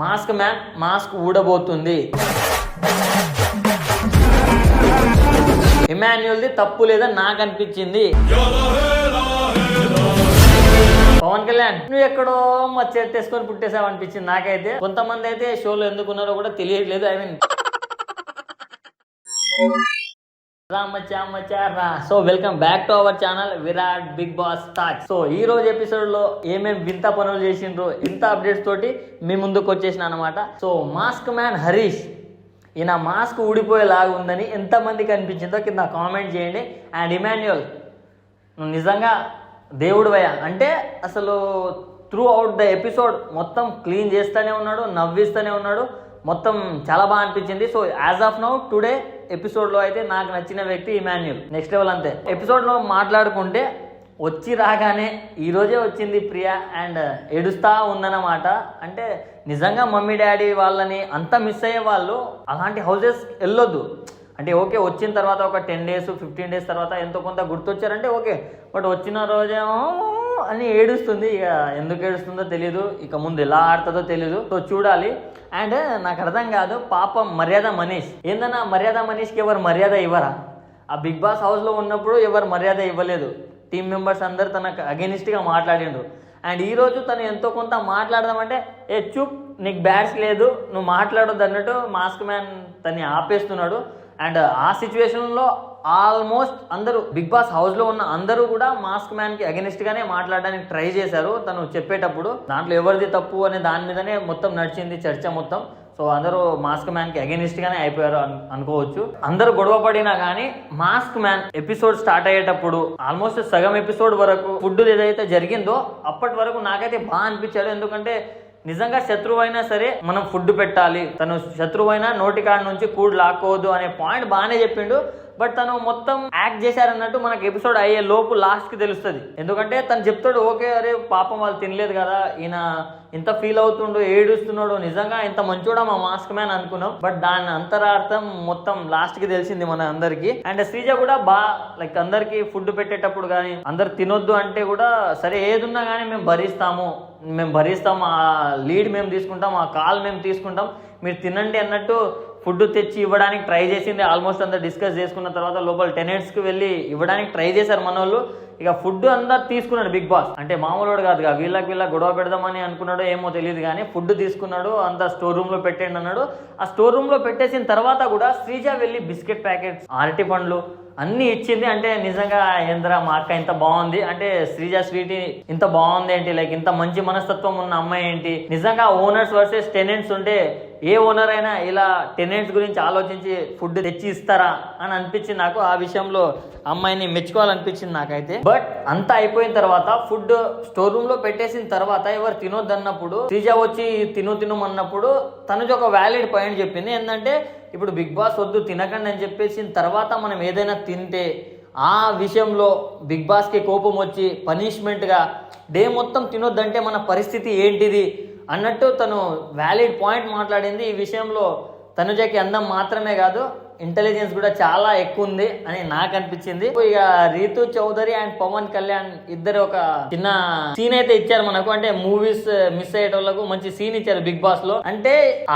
Mask man mask ఊడబోతుంది. ఇమాన్యుల్ది తప్పు లేదా నాకు అనిపించింది. పవన్ కళ్యాణ్ నువ్వు ఎక్కడో మచ్చెట్టేసుకొని పుట్టేసావు అనిపించింది నాకైతే. కొంతమంది అయితే షోలో ఎందుకున్నారో కూడా తెలియట్లేదు I mean రామచామచారా so welcome back to our channel Virat Bigg Boss talk so ఈ రోజు ఎపిసోడ్లో ఏమేమి వింత పనులు చేసిండ్రో ఇంత అప్డేట్స్ తోటి మీ ముందుకు వచ్చేసిన అనమాట సో మాస్క్ మ్యాన్ హరీష్. ఈయన మాస్క్ ఊడిపోయేలాగా ఉందని ఎంతమందికి అనిపించిందో కింద కామెంట్ చేయండి. అండ్ ఇమాన్యుయల్ నువ్వు నిజంగా దేవుడు వయ అంటే అసలు త్రూ అవుట్ ద ఎపిసోడ్ మొత్తం క్లీన్ చేస్తూనే ఉన్నాడు నవ్విస్తూనే ఉన్నాడు. మొత్తం చాలా బాగా అనిపించింది. So as of now today ఎపిసోడ్లో అయితే నాకు నచ్చిన వ్యక్తి ఇమాన్యుల్ నెక్స్ట్ లెవెల్ అంతే. ఎపిసోడ్లో మాట్లాడుకుంటే వచ్చి రాగానే ఈరోజే వచ్చింది ప్రియా అండ్ uh, ఏడుస్తా ఉందన్నమాట. అంటే నిజంగా మమ్మీ డాడీ వాళ్ళని అంత మిస్ అయ్యే వాళ్ళు అలాంటి హౌసెస్ వెళ్ళొద్దు. అంటే ఓకే వచ్చిన తర్వాత ఒక టెన్ డేస్ ఫిఫ్టీన్ డేస్ తర్వాత ఎంతో కొంత గుర్తొచ్చారంటే ఓకే. బట్ వచ్చిన రోజేమో అని ఏడుస్తుంది. ఇక ఎందుకు ఏడుస్తుందో తెలియదు ఇక ముందు ఎలా ఆడుతుందో తెలియదు సో చూడాలి. అండ్ నాకు అర్థం కాదు పాపం మర్యాద మనీష్. ఏందన్నా మర్యాద మనీష్కి ఎవరు మర్యాద ఇవ్వరా? ఆ బిగ్ బాస్ హౌస్లో ఉన్నప్పుడు ఎవరు మర్యాద ఇవ్వలేదు. టీం మెంబర్స్ అందరు తనకు అగెనిస్ట్గా మాట్లాడిండ్రు. అండ్ ఈరోజు తను ఎంతో కొంత మాట్లాడదామంటే ఏ చూప్ నీకు బ్యాట్స్ లేదు. నువ్వు మాట్లాడొద్దు అన్నట్టు మాస్క్ మ్యాన్ తన్ని ఆపేస్తున్నాడు. అండ్ ఆ సిచ్యువేషన్లో ఆల్మోస్ట్ అందరూ బిగ్ బాస్ హౌస్లో ఉన్న అందరూ కూడా మాస్క్ మ్యాన్కి అగెనిస్ట్గానే మాట్లాడడానికి ట్రై చేశారు. తను చెప్పేటప్పుడు దాంట్లో ఎవరిది తప్పు? అనే దాని మీదనే మొత్తం నడిచింది చర్చ మొత్తం. సో అందరూ మాస్క్ మ్యాన్కి అగెనిస్ట్గానే అగెనిస్ట్ గానే అయిపోయారు అనుకోవచ్చు. అందరూ గొడవ పడినా కానీ మాస్క్ మ్యాన్ ఎపిసోడ్ స్టార్ట్ అయ్యేటప్పుడు ఆల్మోస్ట్ సగం ఎపిసోడ్ వరకు ఫుడ్ ఏదైతే జరిగిందో అప్పటి వరకు నాకైతే బాగా అనిపించాడు ఎందుకంటే నిజంగా శత్రువు అయినా సరే మనం ఫుడ్ పెట్టాలి. తను శత్రువు అయినా నోటి కాడ నుంచి కూడు లాక్కోవద్దు అనే పాయింట్ బాగానే చెప్పిండు. బట్ తను మొత్తం యాక్ట్ చేశారన్నట్టు మనకు ఎపిసోడ్ అయ్యే లోపు లాస్ట్కి తెలుస్తుంది. ఎందుకంటే తను చెప్తాడు ఓకే అరే పాపం వాళ్ళు తినలేదు కదా ఈయన ఇంత ఫీల్ అవుతుండు ఏడుస్తున్నాడు నిజంగా ఇంత మంచోడా మా మాస్క్ మ్యాన్ అనుకున్నాం. బట్ దాని అంతరార్థం మొత్తం లాస్ట్కి తెలిసింది మన అందరికి. అండ్ శ్రీజ కూడా బా లైక్ అందరికి ఫుడ్ పెట్టేటప్పుడు కానీ అందరు తినొద్దు అంటే కూడా సరే ఏదున్నా కానీ మేము భరిస్తాము. మేము భరిస్తాం ఆ లీడ్ మేము తీసుకుంటాం ఆ కాల్ మేము తీసుకుంటాం. మీరు తినండి అన్నట్టు ఫుడ్ తెచ్చి ఇవ్వడానికి ట్రై చేసింది. ఆల్మోస్ట్ అంతా డిస్కస్ చేసుకున్న తర్వాత లోపల టెనెట్స్కి వెళ్ళి ఇవ్వడానికి ట్రై చేశారు మన వాళ్ళు ఇక ఫుడ్ అంతా తీసుకున్నాడు బిగ్ బాస్. అంటే మామూలుడు కాదు వీళ్ళకి వీళ్ళకి గొడవ పెడదామని అనుకున్నాడో ఏమో తెలియదు కానీ ఫుడ్ తీసుకున్నాడు. అంతా స్టోర్ రూమ్లో పెట్టండి అన్నాడు. ఆ స్టోర్ రూమ్లో పెట్టేసిన తర్వాత కూడా శ్రీజ వెళ్ళి బిస్కెట్ ప్యాకెట్స్ అరటి పండ్లు అన్ని ఇచ్చింది. అంటే నిజంగా ఏంద్రా మా అక్క ఇంత బాగుంది. అంటే శ్రీజ స్వీటీ ఇంత బాగుంది ఏంటి? లైక్ ఇంత మంచి మనస్తత్వం ఉన్న అమ్మాయి ఏంటి? నిజంగా ఓనర్స్ వర్సెస్ టెనెంట్స్ ఉంటే ఏ ఓనర్ అయినా ఇలా టెనెంట్స్ గురించి ఆలోచించి ఫుడ్ తెచ్చి ఇస్తారా అని అనిపించింది నాకు ఆ విషయంలో అమ్మాయిని మెచ్చుకోవాలనిపించింది నాకైతే. బట్ అంతా అయిపోయిన తర్వాత ఫుడ్ స్టోర్ రూమ్లో పెట్టేసిన తర్వాత ఎవరు తినొద్దు అన్నప్పుడు శ్రీజ వచ్చి తిను తినమన్నప్పుడు తనకి ఒక వ్యాలిడ్ పాయింట్ చెప్పింది. ఏంటంటే ఇప్పుడు బిగ్ బాస్ వద్దు తినకండి అని చెప్పేసిన తర్వాత మనం ఏదైనా తింటే ఆ విషయంలో బిగ్ బాస్కి కోపం వచ్చి పనిష్మెంట్గా డే మొత్తం తినొద్దంటే మన పరిస్థితి ఏంటిది? అన్నట్టు తను వ్యాలిడ్ పాయింట్ మాట్లాడింది. ఈ విషయంలో తనుజకి అందం మాత్రమే కాదు ఇంటెలిజెన్స్ కూడా చాలా ఎక్కువ ఉంది అని నాకు అనిపించింది. ఇక రీతు చౌదరి అండ్ పవన్ కళ్యాణ్ ఇద్దరు ఒక చిన్న సీన్ అయితే ఇచ్చారు మనకు. అంటే మూవీస్ మిస్ అయ్యేటోళ్ళకు మంచి సీన్ ఇచ్చారు బిగ్ బాస్లో. అంటే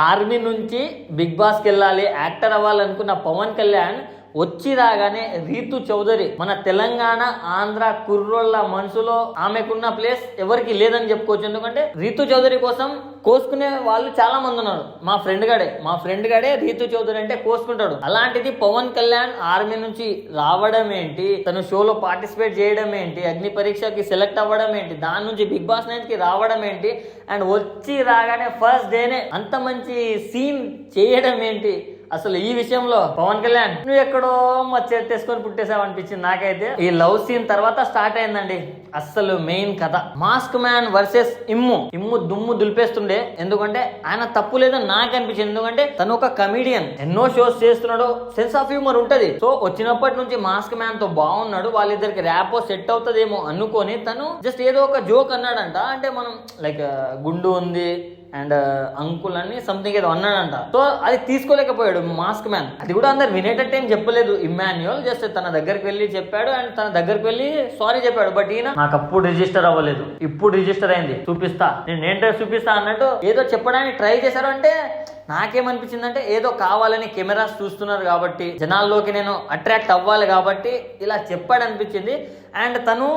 ఆర్మీ నుంచి బిగ్ బాస్కి వెళ్ళాలి యాక్టర్ అవ్వాలనుకున్న పవన్ కళ్యాణ్ వచ్చి రాగానే రీతు చౌదరి మన తెలంగాణ ఆంధ్ర కుర్రోళ్ళ మనసులో ఆమెకున్న ప్లేస్ ఎవరికి లేదని చెప్పుకోవచ్చు. ఎందుకంటే రీతు చౌదరి కోసం కోసుకునే వాళ్ళు చాలా మంది ఉన్నారు. మా ఫ్రెండ్ గడే. మా ఫ్రెండ్ గడే రీతు చౌదరి అంటే కోసుకుంటాడు. అలాంటిది పవన్ కళ్యాణ్ ఆర్మీ నుంచి రావడం ఏంటి? తను షోలో పార్టిసిపేట్ చేయడం ఏంటి? అగ్ని పరీక్షకి సెలెక్ట్ అవ్వడం ఏంటి? దాని నుంచి బిగ్ బాస్ నైన్కి రావడం ఏంటి? అండ్ వచ్చి రాగానే ఫస్ట్ డేనే అంత మంచి సీన్ చేయడం ఏంటి? అసలు ఈ విషయంలో పవన్ కళ్యాణ్ నువ్వు ఎక్కడో మచ్చెట్టేసుకొని పుట్టేసావు అనిపించింది నాకైతే. ఈ లవ్ సీన్ తర్వాత స్టార్ట్ అయిందండి. అసలు మెయిన్ కథ. మాస్క్ మ్యాన్ వర్సెస్ ఇమ్ము. ఇమ్ము దుమ్ము దులిపేస్తుండే. ఎందుకంటే ఆయన తప్పు లేదని నాకు అనిపించింది. ఎందుకంటే తను ఒక కమీడియన్ ఎన్నో షోస్ చేస్తున్నాడు సెన్స్ ఆఫ్ హ్యూమర్ ఉంటది. సో వచ్చినప్పటి నుంచి మాస్క్ మ్యాన్తో బాగున్నాడు. వాళ్ళిద్దరికి ర్యాపో సెట్ అవుతుందేమో అనుకొని తను జస్ట్ ఏదో ఒక జోక్ అన్నాడంట. అంటే మనం లైక్ గుండు ఉంది అండ్ అంకుల్ అని సంథింగ్ ఏదో అన్నాడంట. సో అది తీసుకోలేకపోయాడు మాస్క్ మ్యాన్. అది కూడా అందరు వినేటట్టు ఏం చెప్పలేదు. ఇమ్మాన్యువల్ జస్ట్ తన దగ్గరికి వెళ్ళి చెప్పాడు అండ్ తన దగ్గరికి వెళ్ళి సారీ చెప్పాడు. బట్ ఈయన నాకు అప్పుడు రిజిస్టర్ అవ్వలేదు. ఇప్పుడు రిజిస్టర్ అయింది. చూపిస్తా. నేను ఏంటో చూపిస్తా అన్నట్టు ఏదో చెప్పడానికి ట్రై చేశారు అంటే నాకేమనిపించిందంటే ఏదో కావాలని కెమెరాస్ చూస్తున్నారు కాబట్టి జనాల్లోకి నేను అట్రాక్ట్ అవ్వాలి కాబట్టి ఇలా చెప్పాడు అనిపించింది అండ్ తను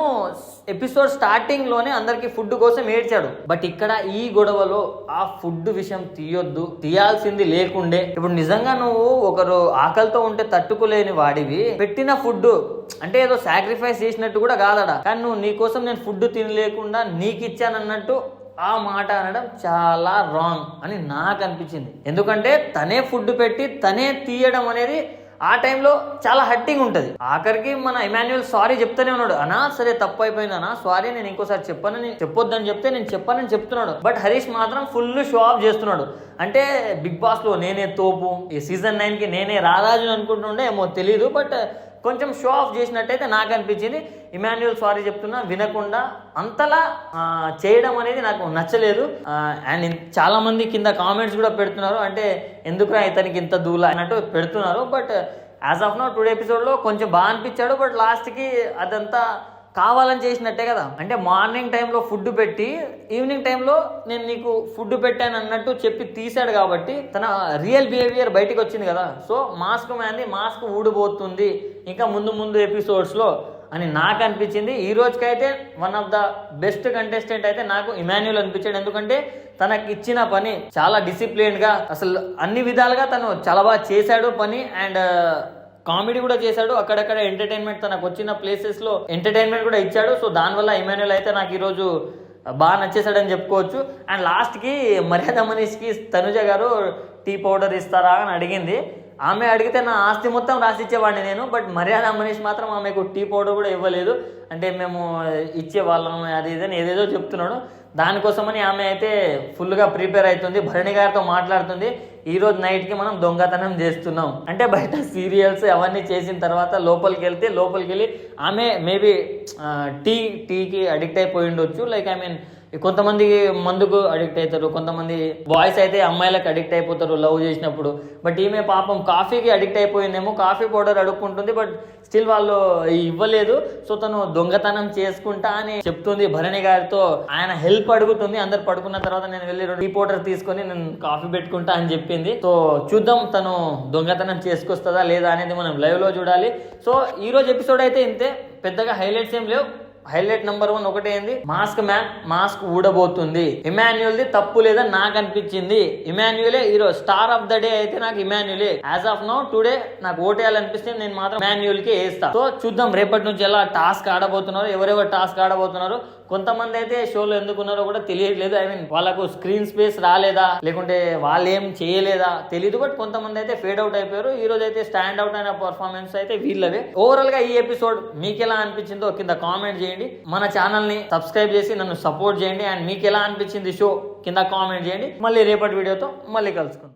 ఎపిసోడ్ స్టార్టింగ్లోనే అందరికి ఫుడ్ కోసం ఏడ్చాడు. బట్ ఇక్కడ ఈ గొడవలో ఆ ఫుడ్ విషయం తీయొద్దు తీయాల్సింది లేకుండే. ఇప్పుడు నిజంగా నువ్వు ఒకరు ఆకలితో ఉంటే తట్టుకోలేని వాడివి. పెట్టిన ఫుడ్ అంటే ఏదో సాక్రిఫైస్ చేసినట్టు కూడా కాదడా కానీ నువ్వు నీ కోసం నేను ఫుడ్ తినలేకుండా నీకు ఇచ్చానన్నట్టు ఆ మాట అనడం చాలా రాంగ్ అని నాకు అనిపించింది ఎందుకంటే తనే ఫుడ్ పెట్టి తనే తీయడం అనేది ఆ టైంలో చాలా హట్టింగ్ ఉంటుంది. ఆఖరికి మన ఇమాన్యువల్ సారీ చెప్తూనే ఉన్నాడు. అనా సరే తప్పు అయిపోయింది అనా సారీ నేను ఇంకోసారి చెప్పనని చెప్పొద్దని చెప్తే నేను చెప్పనని చెప్తున్నాడు. బట్ హరీష్ మాత్రం ఫుల్ షో ఆఫ్ చేస్తున్నాడు. అంటే బిగ్ బాస్లో నేనే తోపు ఈ సీజన్ నైన్కి నేనే రారాజు అనుకుంటుండే ఏమో తెలియదు బట్ కొంచెం షో ఆఫ్ చేసినట్టయితే నాకు అనిపించింది. ఇమాన్యువల్ సారీ చెప్తున్నా వినకుండా అంతలా చేయడం అనేది నాకు నచ్చలేదు. అండ్ చాలా మంది కింద కామెంట్స్ కూడా పెడుతున్నారు. అంటే ఎందుకురా ఇతనికి ఇంత దూల అన్నట్టు పెడుతున్నారు. But as of now today ఎపిసోడ్లో కొంచెం బాగా అనిపించాడు. బట్ లాస్ట్కి అదంతా కావాలని చేసినట్టే కదా. అంటే మార్నింగ్ టైంలో ఫుడ్ పెట్టి ఈవినింగ్ టైంలో నేను నీకు ఫుడ్ పెట్టాను అన్నట్టు చెప్పి తీశాడు కాబట్టి తన రియల్ బిహేవియర్ బయటకు వచ్చింది కదా. సో మాస్క్ మ్యాన్ది మాస్క్ ఊడిపోతుంది. ఇంకా ముందు ముందు ఎపిసోడ్స్లో అని నాకు అనిపించింది. ఈ రోజుకైతే one of the best contestant అయితే నాకు ఇమాన్యుల్ అనిపించాడు. ఎందుకంటే తనకి ఇచ్చిన పని చాలా డిసిప్లిన్గా అసలు అన్ని విధాలుగా తను చాలా బాగా చేశాడు పని. అండ్ కామెడీ కూడా చేశాడు. అక్కడక్కడ ఎంటర్టైన్మెంట్ తనకు వచ్చిన ప్లేసెస్లో ఎంటర్టైన్మెంట్ కూడా ఇచ్చాడు. సో దానివల్ల ఇమాన్యుల్ అయితే నాకు ఈరోజు బాగా నచ్చేసాడని చెప్పుకోవచ్చు. అండ్ లాస్ట్కి మర్యాద మనీష్కి తనుజ గారు టీ పౌడర్ ఇస్తారా అని అడిగింది. ఆమె అడిగితే నా ఆస్తి మొత్తం రాసిచ్చేవాడిని నేను. బట్ మర్యాద మనీష్ మాత్రం ఆమెకు టీ పౌడర్ కూడా ఇవ్వలేదు. అంటే మేము ఇచ్చే వాళ్ళం అది ఇది అని ఏదేదో చెప్తున్నాడు. దానికోసమని ఆమె అయితే ఫుల్గా ప్రిపేర్ అవుతుంది భరణి గారితో మాట్లాడుతుంది. ఈ రోజు నైట్కి మనం దొంగతనం చేస్తున్నాం. అంటే బయట సీరియల్స్ అవన్నీ చేసిన తర్వాత లోపలికి వెళ్తే లోపలికి వెళ్ళి ఆమె మేబీ టీ టీకి అడిక్ట్ అయిపోయి ఉండొచ్చు. లైక్ ఐ మీన్ కొంతమంది మందుకు అడిక్ట్ అవుతారు కొంతమంది బాయ్స్ అయితే అమ్మాయిలకు అడిక్ట్ అయిపోతారు లవ్ చేసినప్పుడు. బట్ ఈమె పాపం కాఫీకి అడిక్ట్ అయిపోయిందేమో కాఫీ పౌడర్ అడుక్కుంటుంది బట్ స్టిల్ వాళ్ళు ఇవ్వలేదు. సో తను దొంగతనం చేసుకుంటా అని చెప్తుంది భరణి గారితో. ఆయన హెల్ప్ అడుగుతుంది అందరు పడుకున్న తర్వాత నేను వెళ్ళి టీ పౌడర్ తీసుకొని నేను కాఫీ పెట్టుకుంటా అని చెప్పింది. సో చూద్దాం తను దొంగతనం చేసుకొస్తుందా లేదా అనేది మనం లైవ్లో చూడాలి. సో ఈ రోజు ఎపిసోడ్ అయితే ఇంతే పెద్దగా హైలైట్స్ ఏం లేవు. హైలైట్ నెంబర్ వన్ ఒకటే ఏంది? మాస్క్ మ్యాన్ మాస్క్ ఊడబోతుంది. ఇమాన్యుల్ ది తప్పు లేదా నాకు అనిపించింది. ఇమాన్యులే hero star of the day అయితే నాకు ఇమాన్యులే యాజ్ ఆఫ్ నౌ టుడే నాకు ఓటేయాలనిపిస్తే నేను మాత్రం ఇమాన్యుల్కి వేస్తా. సో చూద్దాం రేపటి నుంచి ఎలా టాస్క్ ఆడబోతున్నారు ఎవరెవరు టాస్క్ ఆడబోతున్నారు కొంతమంది అయితే షోలో ఎందుకున్నారో కూడా తెలియట్లేదు. ఐ మీన్ వాళ్ళకు స్క్రీన్ స్పేస్ రాలేదా? లేకుంటే వాళ్ళు ఏం చేయలేదా? తెలియదు బట్ కొంతమంది అయితే ఫేడ్ అవుట్ అయిపోయారు. ఈ రోజు అయితే స్టాండ్ అవుట్ అయిన పర్ఫార్మెన్స్ అయితే వీళ్ళవే. ఓవరాల్గా ఈ ఎపిసోడ్ మీకు ఎలా అనిపించిందో కింద కామెంట్ చేయండి. మన ఛానల్ని సబ్స్క్రైబ్ చేసి నన్ను సపోర్ట్ చేయండి. అండ్ మీకు ఎలా అనిపించింది షో కింద కామెంట్ చేయండి. మళ్ళీ రేపటి వీడియోతో మళ్ళీ కలుసుకుందాం.